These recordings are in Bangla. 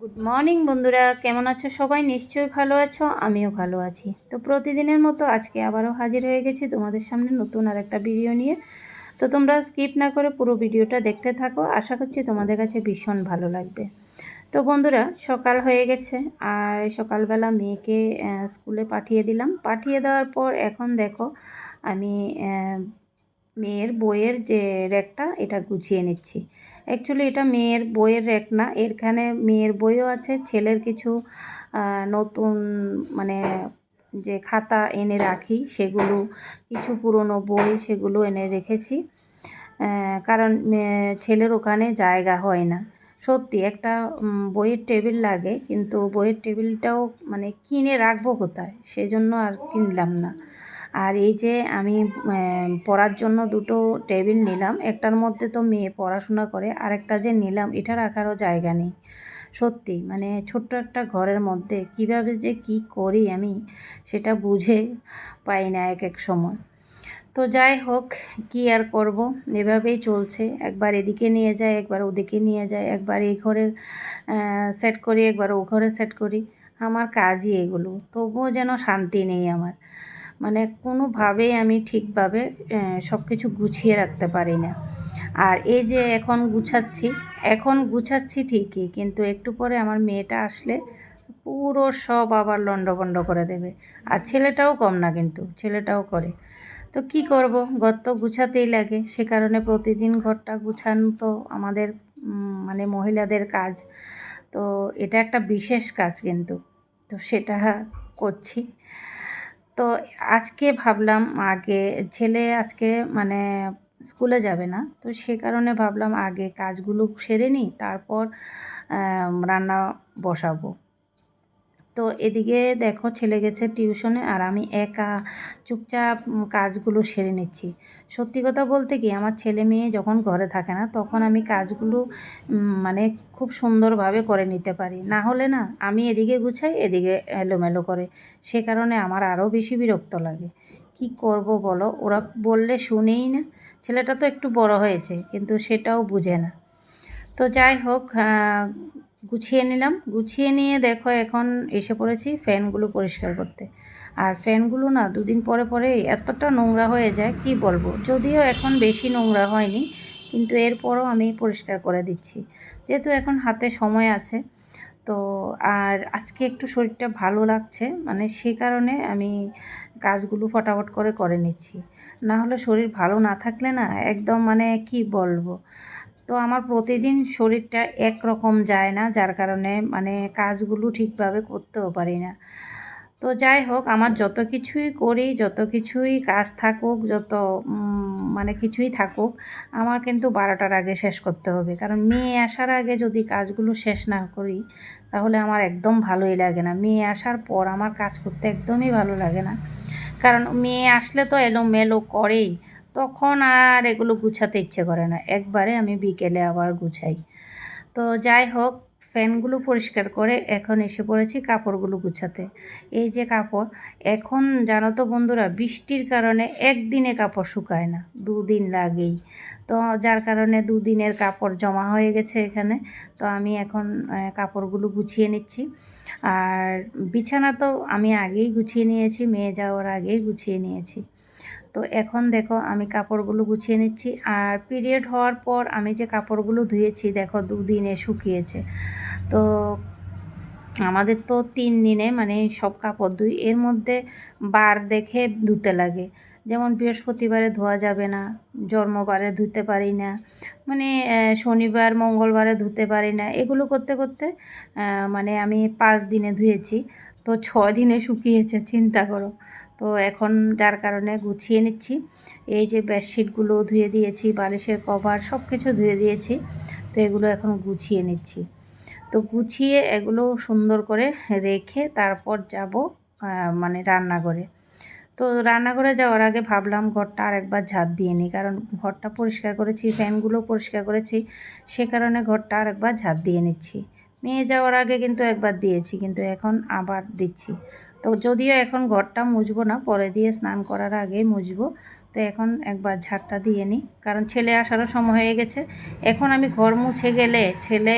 গুড মর্নিং বন্ধুরা। কেমন আছো সবাই? নিশ্চয়ই ভালো আছো, আমিও ভালো আছি। তো প্রতিদিনের মতো আজকে আবারও হাজির হয়ে গেছি তোমাদের সামনে নতুন আর একটা ভিডিও নিয়ে। তো তোমরা স্কিপ না করে পুরো ভিডিওটা দেখতে থাকো। আশা করছি তোমাদের কাছে ভীষণ ভালো লাগবে। তো বন্ধুরা, সকাল হয়ে গেছে আর সকালবেলা মেয়েকে স্কুলে পাঠিয়ে দিলাম। পাঠিয়ে দেওয়ার পর এখন দেখো আমি মেয়ের বইয়ের যে র্যাকটা এটা গুছিয়ে নিচ্ছি। অ্যাকচুয়ালি এটা মেয়ের বইয়ের র্যাক না। এখানে মেয়ের বইও আছে, ছেলের কিছু নতুন মানে যে খাতা এনে রাখি, সেগুলো, কিছু পুরনো বই সেগুলো এনে রেখেছি। কারণ ছেলের ওখানে জায়গা হয় না। সত্যি, একটা বইয়ের টেবিল লাগে, কিন্তু বইয়ের টেবিলটাও মানে কিনে রাখব কোথায়? সেজন্য আর কিনলাম না। আর এই যে আমি পড়ার জন্য দুটো টেবিল নিলাম। একটার মধ্যে তো মেয়ে পড়াশোনা করে আর একটা যে নিলাম, এটা রাখারও জায়গা নেই। সত্যি মানে ছোট্ট একটা ঘরের মধ্যে কীভাবে যে কি করি আমি, সেটা বুঝে পাই না এক এক সময়। তো যাই হোক, কি আর করব? এভাবেই চলছে। একবার এদিকে নিয়ে যায়, একবার ওদিকে নিয়ে যায়, একবার এই ঘরে সেট করি, একবার ও ঘরে সেট করি। আমার কাজই এগুলো। তবুও যেন শান্তি নেই আমার। মানে কোনোভাবেই আমি ঠিকভাবে সব কিছু গুছিয়ে রাখতে পারি না। আর এই যে এখন গুছাচ্ছি এখন গুছাচ্ছি ঠিকই, কিন্তু একটু পরে আমার মেয়েটা আসলে পুরো সব আবার লণ্ডভণ্ড করে দেবে। আর ছেলেটাও কম না কিন্তু, ছেলেটাও করে। তো কি করব? ঘর তো গুছাতেই লাগে, সে কারণে প্রতিদিন ঘরটা গুছানো তো আমাদের মানে মহিলাদের কাজ। তো এটা একটা বিশেষ কাজ কিন্তু, তো সেটা করছি। তো আজকে ভাবলাম আগে, ছেলে আজকে মানে স্কুলে যাবে না, তো সে কারণে ভাবলাম আগে কাজগুলো সেরে নিই, তারপর রান্না বসাবো। তো এদিকে দেখো ছেলে গেছে টিউশনে আর আমি একা চুপচাপ কাজগুলো সেরে নিচ্ছি। সত্যি কথা বলতে কি, আমার ছেলে মেয়ে যখন ঘরে থাকে না, তখন আমি কাজগুলো মানে খুব সুন্দরভাবে করে নিতে পারি। না হলে না, আমি এদিকে গুছাই, এদিকে এলোমেলো করে। সে কারণে আমার আরও বেশি বিরক্ত লাগে। কি করব বলো? ওরা বললে শুনেই না। ছেলেটা তো একটু বড় হয়েছে, কিন্তু সেটাও বুঝে না। তো যাই হোক গুছিয়ে নিলাম। গুছিয়ে নিয়ে দেখো এখন এসে পড়েছি ফ্যানগুলো পরিষ্কার করতে। আর ফ্যানগুলো না দুদিন পরে পরে এতটা নোংরা হয়ে যায়, কি বলব? যদিও এখন বেশি নোংরা হয়নি, কিন্তু এরপরও আমি পরিষ্কার করে দিচ্ছি। যেহেতু এখন হাতে সময় আছে, তো আর আজকে একটু শরীরটা ভালো লাগছে মানে সেই কারণে আমি কাজগুলো ফটাফট করে করে নিচ্ছি। না হলে শরীর ভালো না থাকলে না একদম মানে কি বলব? তো আমার প্রতিদিন শরীরটা একরকম যায় না, যার কারণে মানে কাজগুলো ঠিকভাবে করতেও পারি না। তো যাই হোক, আমার যত কিছুই করি, যত কিছুই কাজ থাকুক, যত মানে কিছুই থাকুক, আমার কিন্তু বারোটার আগে শেষ করতে হবে। কারণ মেয়ে আসার আগে যদি কাজগুলো শেষ না করি, তাহলে আমার একদম ভালোই লাগে না। মেয়ে আসার পর আমার কাজ করতে একদমই ভালো লাগে না। কারণ মেয়ে আসলে তো এলোমেলো করেই। তখন আর এগুলো গুছাতে ইচ্ছে করে না। একবারে আমি বিকেলে আবার গুছাই। তো যাই হোক, ফ্যানগুলো পরিষ্কার করে এখন এসে পড়েছি কাপড়গুলো গুছাতে। এই যে কাপড়, এখন জানো তো বন্ধুরা, বৃষ্টির কারণে একদিনে কাপড় শুকায় না, দুদিন লাগেই। তো যার কারণে দুদিনের কাপড় জমা হয়ে গেছে এখানে। তো আমি এখন কাপড়গুলো গুছিয়ে নিচ্ছি। আর বিছানা তো আমি আগেই গুছিয়ে নিয়েছি, মেয়ে যাওয়ার আগেই গুছিয়ে নিয়েছি। তো এখন দেখো আমি কাপড়গুলো গুছিয়ে নিচ্ছি আর পিরিয়ড হওয়ার পর আমি যে কাপড়গুলো ধুয়েছি দেখো দুদিনে শুকিয়েছে। তো আমাদের তো তিন দিনে মানে সব কাপড় ধুই, এর মধ্যে বার দেখে ধুতে লাগে। যেমন বৃহস্পতিবারে ধোয়া যাবে না, জন্মবারে ধুতে পারি না মানে শনিবার, মঙ্গলবারে ধুতে পারি না, এগুলো করতে করতে মানে আমি পাঁচ দিনে ধুয়েছি। তো ছ দিনে শুকিয়েছে, চিন্তা করো। তো এখন যার কারণে গুছিয়ে নিচ্ছি। এই যে বেডশিটগুলো ধুয়ে দিয়েছি, বালিশের কভার সব কিছু ধুয়ে দিয়েছি, তো এগুলো এখন গুছিয়ে নিচ্ছি। তো গুছিয়ে এগুলো সুন্দর করে রেখে তারপর যাব মানে রান্নাঘরে। তো রান্নাঘরে যাওয়ার আগে ভাবলাম ঘরটা আরেকবার ঝাঁট দিয়ে নিই, কারণ ঘরটা পরিষ্কার করেছি, ফ্যানগুলো পরিষ্কার করেছি, সে কারণে ঘরটা আরেকবার ঝাঁট দিয়ে নিচ্ছি। মেয়ে যাওয়ার আগে কিন্তু একবার দিয়েছি, কিন্তু এখন আবার দিচ্ছি। তো যদিও এখন ঘরটা মুছবো না, পরে দিয়ে স্নান করার আগে মুছবো। তো এখন একবার ঝাড়টা দিয়ে নিই, কারণ ছেলে আসারও সময় হয়ে গেছে। এখন আমি ঘর মুছে গেলে ছেলে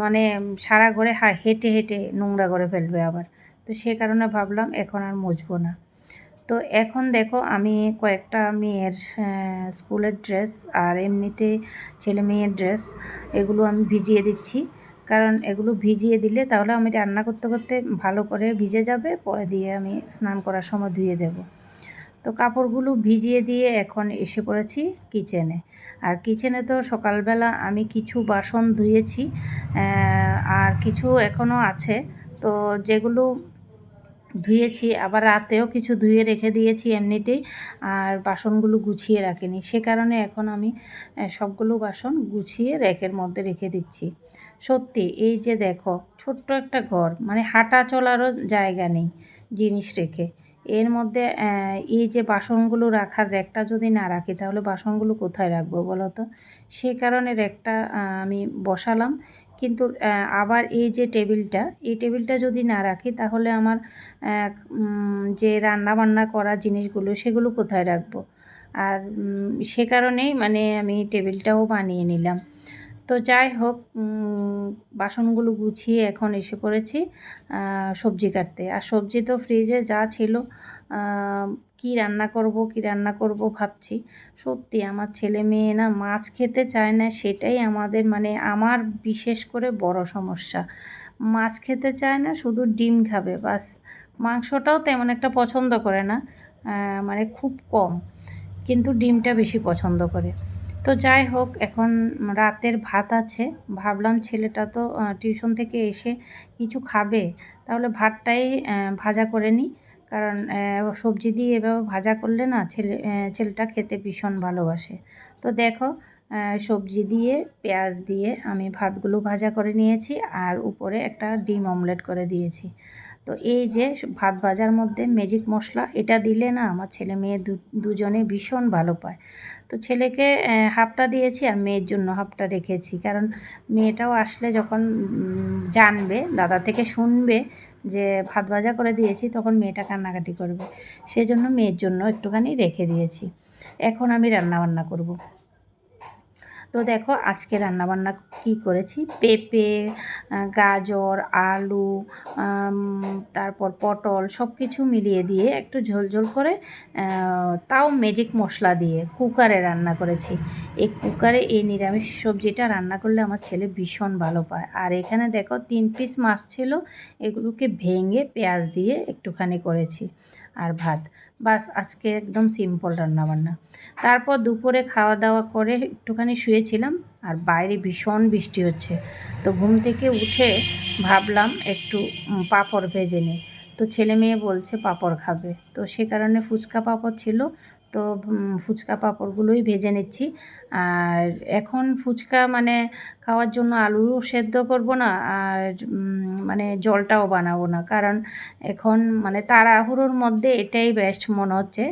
মানে সারা ঘরে হেঁটে হেঁটে নোংরা করে ফেলবে আবার। তো সে কারণে ভাবলাম এখন আর মুছবো না। তো এখন দেখো আমি কয়েকটা মেয়ের স্কুলের ড্রেস আর এমনিতে ছেলে মেয়ের ড্রেস, এগুলো আমি ভিজিয়ে দিচ্ছি। কারণ এগুলো ভিজিয়ে দিলে তাহলে আমি রান্না করতে করতে ভালো করে ভিজে যাবে, পরে দিয়ে আমি স্নান করার সময় ধুয়ে দেব। তো কাপড়গুলো ভিজিয়ে দিয়ে এখন এসে পড়েছি কিচেনে। আর কিচেনে তো সকালবেলা আমি কিছু বাসন ধুয়েছি আর কিছু এখনও আছে। তো যেগুলো ধুয়েছি, আবার রাতেও কিছু ধুয়ে রেখে দিয়েছি এমনিতেই, আর বাসনগুলো গুছিয়ে রাখিনি। সে কারণে এখন আমি সবগুলো বাসন গুছিয়ে র্যাকের মধ্যে রেখে দিচ্ছি। সত্যি, এই যে দেখো, ছোট্ট একটা ঘর মানে হাঁটা চলারও জায়গা নেই জিনিস রেখে। এর মধ্যে এই যে বাসনগুলো রাখার র্যাকটা যদি না রাখি, তাহলে বাসনগুলো কোথায় রাখব বলো তো? সেই কারণে র্যাকটা আমি বসালাম। কিন্তু আবার এই যে টেবিলটা, এই টেবিলটা যদি না রাখি, তাহলে আমার যে রান্না বান্না করা জিনিসগুলো, সেগুলো কোথায় রাখব? আর সে কারণেই মানে আমি টেবিলটাও বানিয়ে নিলাম। তো যাই হোক বাসনগুলো গুছিয়ে এখন এসে পড়েছি সবজি কাটতে। আর সবজি তো ফ্রিজে যা ছিল কি রান্না করব, কি রান্না করব ভাবছি। সত্যি আমার ছেলে মেয়ে না মাছ খেতে চায় না, সেটাই আমাদের মানে আমার বিশেষ করে বড় সমস্যা। মাছ খেতে চায় না, শুধু ডিম খাবে, বাস। মাংসটাও তেমন একটা পছন্দ করে না মানে খুব কম, কিন্তু ডিমটা বেশি পছন্দ করে। তো যাই হোক, এখন রাতের ভাত আছে। ভাবলাম ছেলেটা তো টিউশন থেকে এসে কিছু খাবে। তাহলে ভাতটাই ভাজা করে নিই। কারণ সবজি দিয়ে এভাবে ভাজা করলে না ছেলে ছেলেটা খেতে ভীষণ ভালোবাসে। তো দেখো সবজি দিয়ে, পেঁয়াজ দিয়ে আমি ভাতগুলো ভাজা করে নিয়েছি। আর উপরে একটা ডিম অমলেট করে দিয়েছি। তো এই যে ভাত ভাজার মধ্যে ম্যাজিক মশলা, এটা দিলে না আমার ছেলে মেয়ে দুজনে ভীষণ ভালো পায়। তো ছেলেকে হাফটা দিয়েছি আর মেয়ের জন্য হাফটা রেখেছি। কারণ মেয়েটাও আসলে যখন জানবে, দাদা থেকে শুনবে যে ভাত ভাজা করে দিয়েছি, তখন মেয়েটা কান্নাকাটি করবে। সেজন্য মেয়ের জন্য একটুখানি রেখে দিয়েছি। এখন আমি রান্না বান্না করব। তো দেখো আজকে রান্নাবান্না কি করেছি? পেঁপে গাজর, আলু তারপর পটল সব কিছু মিলিয়ে দিয়ে একটু ঝোল ঝোল করে তাও ম্যাজিক মশলা দিয়ে কুকারে রান্না করেছি। এই কুকারে এই নিরামিষ সবজিটা রান্না করলে আমার ছেলে ভীষণ ভালো পায়। আর এখানে দেখো তিন পিস মাছ ছিল, এগুলোকে ভেঙে পেঁয়াজ দিয়ে একটুখানি করেছি। আর ভাত। বাস, আজকে একদম সিম্পল রান্নাবান্না। তারপর দুপুরে খাওয়া দাওয়া করে একটুখানি শুয়েছিলাম আর বাইরে ভীষণ বৃষ্টি হচ্ছে। তো ঘুম থেকে উঠে ভাবলাম একটু পাপড় ভেজে নিই। তো ছেলে মেয়ে বলছে পাঁপড় খাবে। তো সে কারণে ফুচকা পাঁপড় ছিল। তো ফুচকা পাঁপড়গুলোই ভেজে নিচ্ছি। আর এখন ফুচকা মানে খাওয়ার জন্য আলুও সেদ্ধ করব না, আর মানে জলটাও বানাবো না। কারণ এখন মানে তাড়াহুড়োর মধ্যে এটাই বেস্ট মনে হচ্ছে।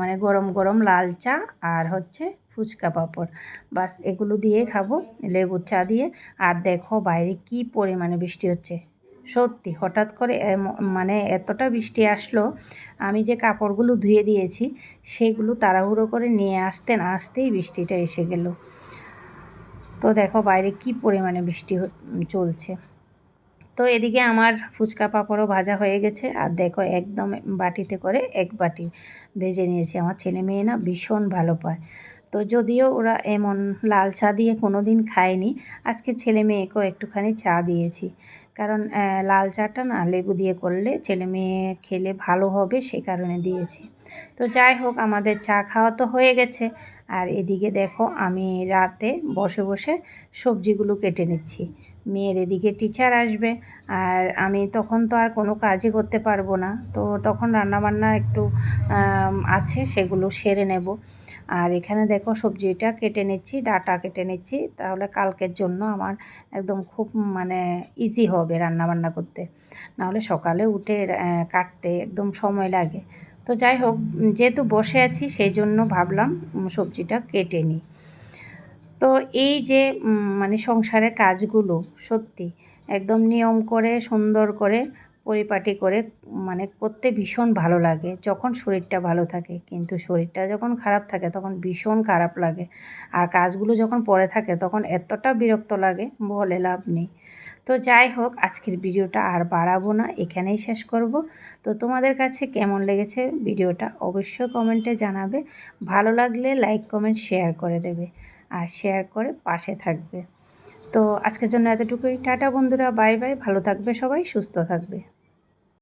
মানে গরম গরম লাল চা আর হচ্ছে ফুচকা পাঁপড়। বাস এগুলো দিয়ে খাব, লেবুর চা দিয়ে। আর দেখো বাইরে কি পরিমাণে বৃষ্টি হচ্ছে। সত্যি, হঠাৎ করে মানে এতটা বৃষ্টি আসলো, আমি যে কাপড়গুলো ধুয়ে দিয়েছি, সেগুলো তাড়াহুড়ো করে নিয়ে আসতে না আসতেই বৃষ্টিটা এসে গেল। তো দেখো বাইরে কি পরিমাণে বৃষ্টি চলছে। তো এদিকে আমার ফুচকা পাঁপড়ও ভাজা হয়ে গেছে, আর দেখো একদম বাটিতে করে এক বাটি ভেজে নিয়েছি। আমার ছেলে মেয়ে না ভীষণ ভালো পায়। তো যদিও ওরা এমন লাল চা দিয়ে কোনো দিন খায়নি, আজকে ছেলে মেয়েকেও একটুখানি চা দিয়েছি। কারণ লাল চাটা না লেবু দিয়ে করলে ছেলে মেয়ে খেলে ভালো হবে সে কারণে দিয়েছি। তো যাই হোক, আমাদের চা খাওয়া তো হয়ে গেছে। আর এদিকে দেখো, আমি রাতে বসে বসে সবজিগুলো কেটে নিচ্ছি। মেয়ের এদিকে টিচার আসবে। আর আমি তখন তো আর কোনো কাজই করতে পারব না। তো তখন রান্নাবান্না একটু আছে, সেগুলো সেরে নেব। আর এখানে দেখো সবজিটা কেটে নিচ্ছি, ডাটা কেটে নিচ্ছি। তাহলে কালকের জন্য আমার একদম খুব মানে ইজি হবে রান্নাবান্না করতে। নাহলে সকালে উঠে কাটতে একদম সময় লাগে। তো যাই হোক, যেহেতু বসে আছি, সেই জন্য ভাবলাম সবজিটা কেটে নিই। তো এই যে মানে সংসারের কাজগুলো, সত্যি, একদম নিয়ম করে, সুন্দর করে, পরিপাটি করে মানে করতে ভীষণ ভালো লাগে। যখন শরীরটা ভালো থাকে, কিন্তু শরীরটা যখন খারাপ থাকে, তখন ভীষণ খারাপ লাগে। আর কাজগুলো যখন পড়ে থাকে, তখন এতটা বিরক্ত লাগে, বলে লাভ নেই। তো যাই হোক, আজকের ভিডিওটা আর বাড়াবো না, এখানেই শেষ করব। তো তোমাদের কাছে কেমন লেগেছে ভিডিওটা, অবশ্যই কমেন্টে জানাবে। ভালো লাগলে লাইক, কমেন্ট, শেয়ার করে দেবে। আর শেয়ার করে পাশে থাকবে। তো আজকের জন্য এতটুকুই। টাটা বন্ধুরা, বাই বাই। ভালো থাকবে সবাই, সুস্থ থাকবে।